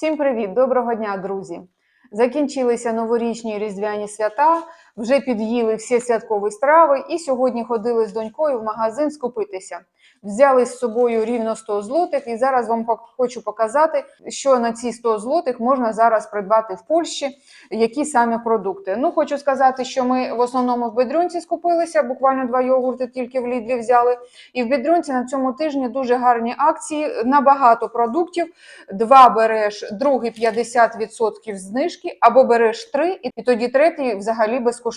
Всім привіт! Доброго дня, друзі! Закінчилися новорічні різдвяні свята, вже під'їли всі святкові страви, і сьогодні ходили з донькою в магазин скупитися. Взяли з собою рівно 100 злотих, і зараз вам хочу показати, що на ці 100 злотих можна зараз придбати в Польщі, які саме продукти. Ну, хочу сказати, що ми в основному в Бедрюнці скупилися, буквально два йогурти тільки в Лідлі взяли. І в Бедрюнці на цьому тижні дуже гарні акції на багато продуктів. Два береш, другий 50% знижки, або береш три, і тоді третій взагалі безкоштовно.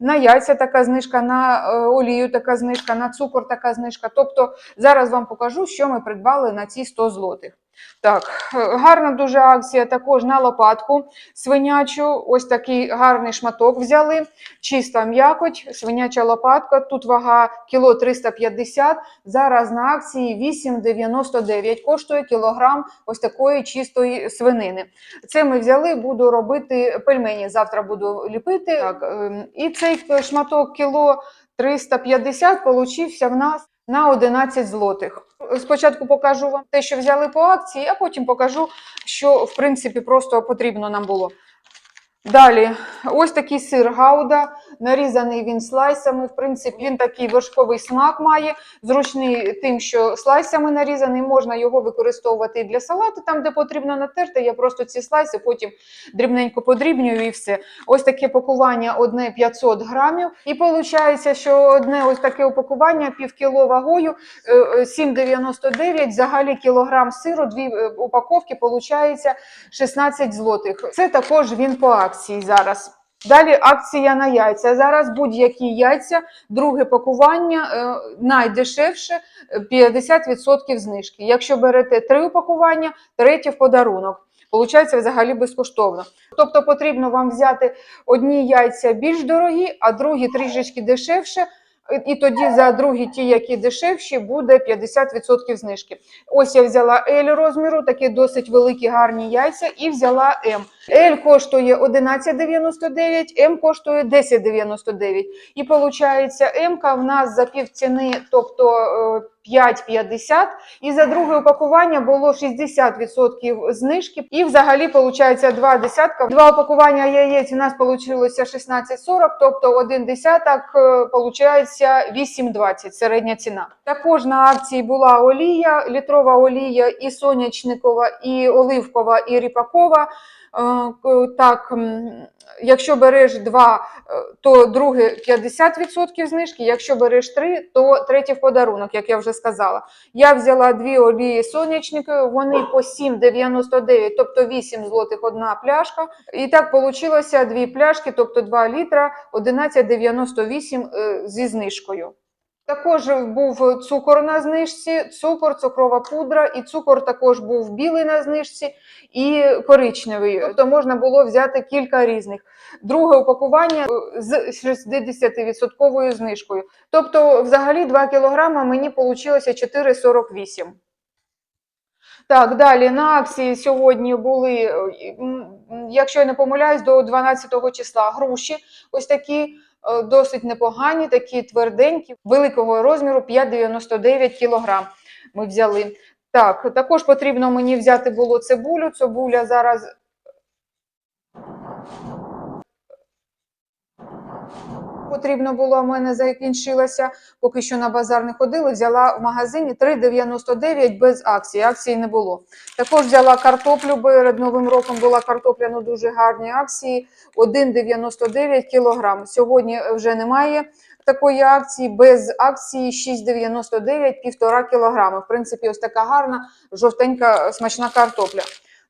На яйця така знижка, на е, олію така знижка, на цукор така знижка. Тобто зараз вам покажу, що ми придбали на ці 100 злотих. Так, е, гарна дуже акція також на лопатку свинячу. Ось такий гарний шматок взяли. Чиста м'якоть, свиняча лопатка. Тут вага кіло 350. Зараз на акції 8,99 коштує кілограм ось такої чистої свинини. Це ми взяли, буду робити пельмені. Завтра буду ліпити. Так, ем, і цей шматок кіло 350 получився в нас на 11 злотих. Спочатку покажу вам те, що взяли по акції, а потім покажу, що в принципі просто потрібно нам було. Далі, ось такий сир гауда, нарізаний він слайсами. В принципі, він такий вершковий смак має, зручний тим, що слайсами нарізаний, можна його використовувати і для салату, там, де потрібно натерти. Я просто ці слайси потім дрібненько подрібнюю і все. Ось таке пакування одне 500 грамів. І виходить, що одне ось таке упакування півкіло вагою е, е, 7,99, взагалі кілограм сиру, дві е, упаковки, виходить 16 злотих. Це також він по акції зараз. Далі акція на яйця. Зараз будь-які яйця, друге пакування е, найдешевше е, 50% знижки. Якщо берете три упакування, третє в подарунок. Получається взагалі безкоштовно. Тобто потрібно вам взяти одні яйця більш дорогі, а другі трішечки дешевше. І тоді за другі, ті, які дешевші, буде 50% знижки. Ось я взяла L розміру, такі досить великі гарні яйця, і взяла М. L коштує 11,99, М коштує 10,99. І виходить, М в нас за півціни, тобто е, 5,50. І за друге упакування було 60% знижки. І взагалі виходить два десятка. Два упакування яєць у нас вийшло 16,40, тобто один десяток виходить 8,20 середня ціна. Також на акції була олія, літрова олія і сонячникова, і оливкова, і ріпакова. Е, Так, якщо береш два, е, то друге 50% знижки. Якщо береш три, то третє в подарунок, як я вже сказала. Я взяла дві олії соняшникові, вони по 7,99, тобто 8 злотих одна пляшка. І так вийшло дві пляшки, тобто 2 літра, 11,98 е, зі знижкою. Також був цукор на знижці, цукор, цукрова пудра, і цукор також був білий на знижці і коричневий. Тобто можна було взяти кілька різних. Друге упакування е, з 60% знижкою. Тобто, взагалі 2 кілограма мені вийшло 4,48. Так, далі на акції сьогодні були, е, якщо я не помиляюсь, до 12 числа груші. Ось такі досить непогані, такі тверденькі, великого розміру 5,99 кг. ми взяли. Так, також потрібно мені взяти було цибулю. Цибуля зараз. Потрібно було, в мене закінчилася, поки що на базар не ходили. Взяла в магазині 3,99 без акції. Акції не було. Також взяла картоплю перед Новим роком була картопля на дуже гарні акції 1,99 кілограм. Сьогодні вже немає такої акції. Без акції 6,99 півтора кілограми. В принципі, ось така гарна, жовтенька, смачна картопля.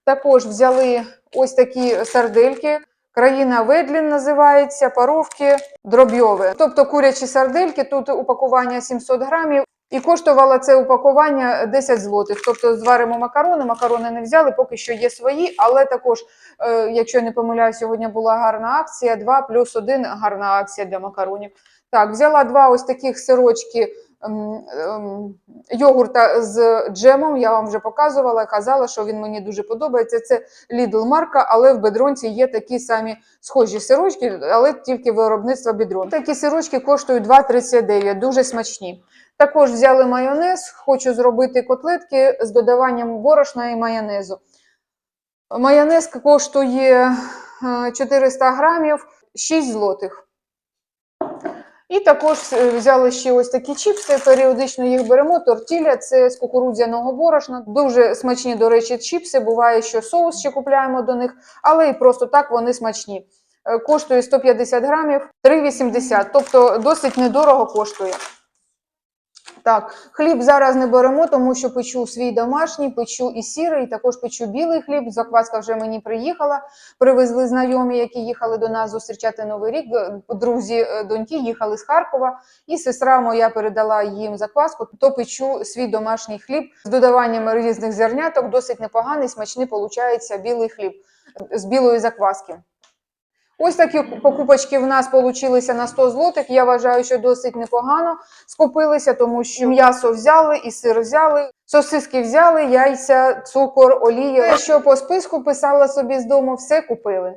Також взяли ось такі сардельки. Країна Ведлін називається, паровки дробьові. Тобто курячі сардельки, тут упакування 700 грамів. І коштувало це упакування 10 злотих. Тобто зваримо макарони, макарони не взяли, поки що є свої, але також, е, якщо я не помиляюсь, сьогодні була гарна акція, 2 плюс 1 гарна акція для макаронів. Так, взяла два ось таких сирочки йогурта з джемом, я вам вже показувала, казала, що він мені дуже подобається. Це Lidl марка, але в бедронці є такі самі схожі сирочки, але тільки виробництва бедрон. Такі сирочки коштують 2,39, дуже смачні. Також взяли майонез, хочу зробити котлетки з додаванням борошна і майонезу. Майонез коштує е, 400 грамів 6 злотих. І також е, взяли ще ось такі чіпси, періодично їх беремо. Тортіля це з кукурудзяного борошна. Дуже смачні, до речі, чіпси. Буває, що соус ще купляємо до них, але і просто так вони смачні. Е, Коштує 150 грамів 3,80, тобто досить недорого коштує. Так, хліб зараз не беремо, тому що печу свій домашній, печу і сірий, також печу білий хліб. Закваска вже мені приїхала. Привезли знайомі, які їхали до нас зустрічати Новий рік. Друзі е, доньки їхали з Харкова, і сестра моя передала їм закваску. То печу свій домашній хліб з додаванням різних зерняток. Досить непоганий, смачний получається білий хліб з білої закваски. Ось такі покупочки в нас получилися на 100 злотих. Я вважаю, що досить непогано скупилися, тому що м'ясо взяли і сир взяли, сосиски взяли, яйця, цукор, олія. Що по списку писала собі з дому, все купили.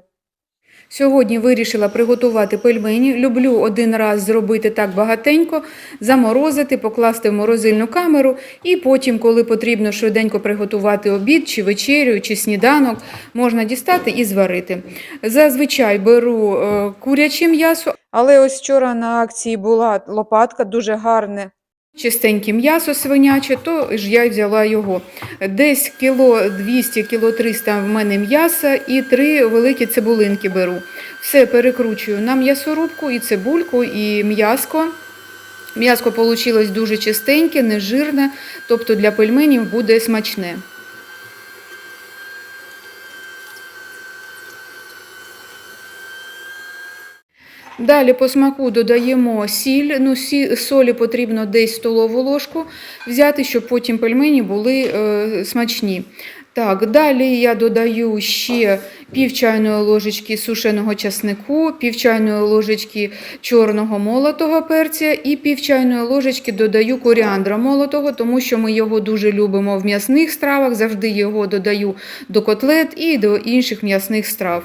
Сьогодні вирішила приготувати пельмені. Люблю один раз зробити так багатенько, заморозити, покласти в морозильну камеру і потім, коли потрібно швиденько приготувати обід, чи вечерю, чи сніданок, можна дістати і зварити. Зазвичай беру е, куряче м'ясо, Але ось вчора на акції була лопатка, дуже гарне. Чистеньке м'ясо свиняче, то ж я взяла його. Десь кіло 200, кіло 300 в мене м'яса і три великі цибулинки беру. Все перекручую на м'ясорубку, і цибульку, і м'яско. М'яско вийшло дуже чистеньке, нежирне, тобто для пельменів буде смачне. Далі по смаку додаємо сіль. Ну, сі, солі потрібно десь столову ложку взяти, щоб потім пельмені були е, смачні. Так, далі я додаю ще пів чайної ложечки сушеного часнику, пів чайної ложечки чорного молотого перця і пів чайної ложечки додаю коріандра молотого, тому що ми його дуже любимо в м'ясних стравах, завжди його додаю до котлет і до інших м'ясних страв.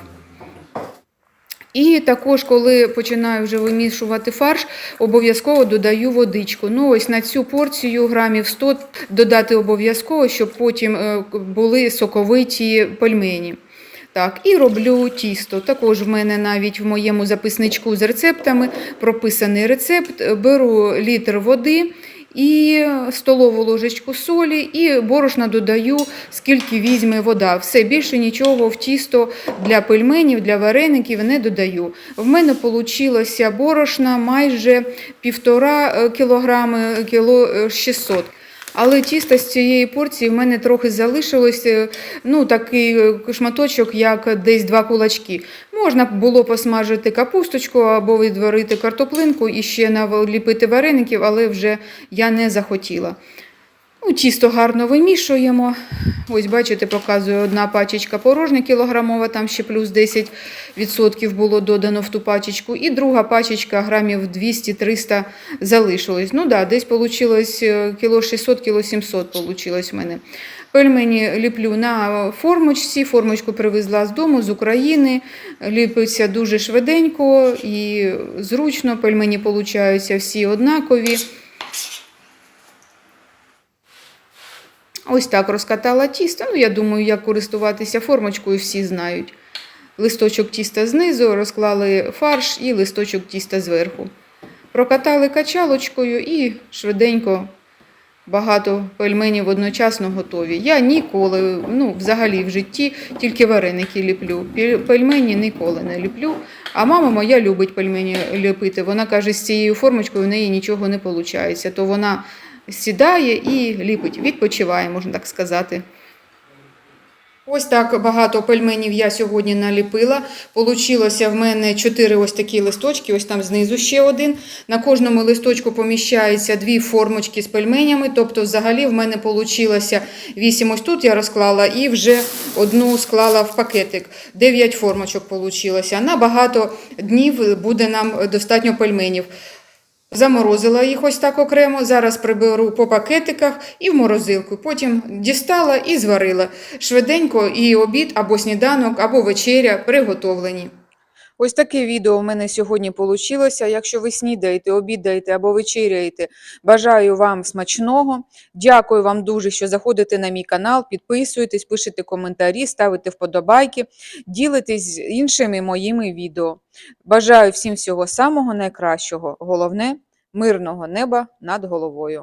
І також, коли починаю вже вимішувати фарш, обов'язково додаю водичку. Ну, ось на цю порцію грамів 100 додати обов'язково, щоб потім е, були соковиті пельмені. Так, і роблю тісто. Також в мене навіть в моєму записничку з рецептами прописаний рецепт. Беру літр води і столову ложечку солі, і борошна додаю, скільки візьме вода. Все більше нічого в тісто для пельменів, для вареників не додаю. В мене вийшло борошна майже півтора кілограми, кіло е, 600. Але тісто з цієї порції в мене трохи залишилось, е, ну такий е, шматочок, як десь два кулачки. Можна було посмажити капусточку або відварити картоплинку і ще наліпити вареників, але вже я не захотіла. Ну, тісто гарно вимішуємо. Ось, бачите, показую одна пачечка порожня кілограмова, там ще плюс 10% було додано в ту пачечку. І друга пачечка грамів 200-300 залишилось. Ну да, десь вийшло кіло 600, кіло 700 получилось в мене. Пельмені ліплю на формочці. Формочку привезла з дому, з України. Ліпиться дуже швиденько і зручно. Пельмені получаються всі однакові. Ось так розкатала тісто. Ну, я думаю, як користуватися формочкою, всі знають. Листочок тіста знизу, розклали фарш і листочок тіста зверху. Прокатали качалочкою і швиденько багато пельменів одночасно готові. Я ніколи, ну, взагалі в житті тільки вареники ліплю. Пельмені ніколи не ліплю. А мама моя любить пельмені ліпити. Вона каже, з цією формочкою в неї нічого не виходить. То вона сідає і ліпить, відпочиває, можна так сказати. Ось так багато пельменів я сьогодні наліпила. Получилося в мене 4 ось такі листочки, ось там знизу ще один. На кожному листочку поміщається дві формочки з пельменями. Тобто, взагалі, в мене получилося 8 ось тут я розклала і вже одну склала в пакетик. 9 формочок получилося. На багато днів буде нам достатньо пельменів. Заморозила їх ось так окремо. Зараз приберу по пакетиках і в морозилку. Потім дістала і зварила. Швиденько і обід або сніданок, або вечеря приготовлені. Ось таке відео в мене сьогодні вийшло. Якщо ви снідаєте, обідаєте або вечеряєте, бажаю вам смачного. Дякую вам дуже, що заходите на мій канал, підписуєтесь, пишете коментарі, ставите вподобайки, ділитесь з іншими моїми відео. Бажаю всім всього самого найкращого. Головне мирного неба над головою.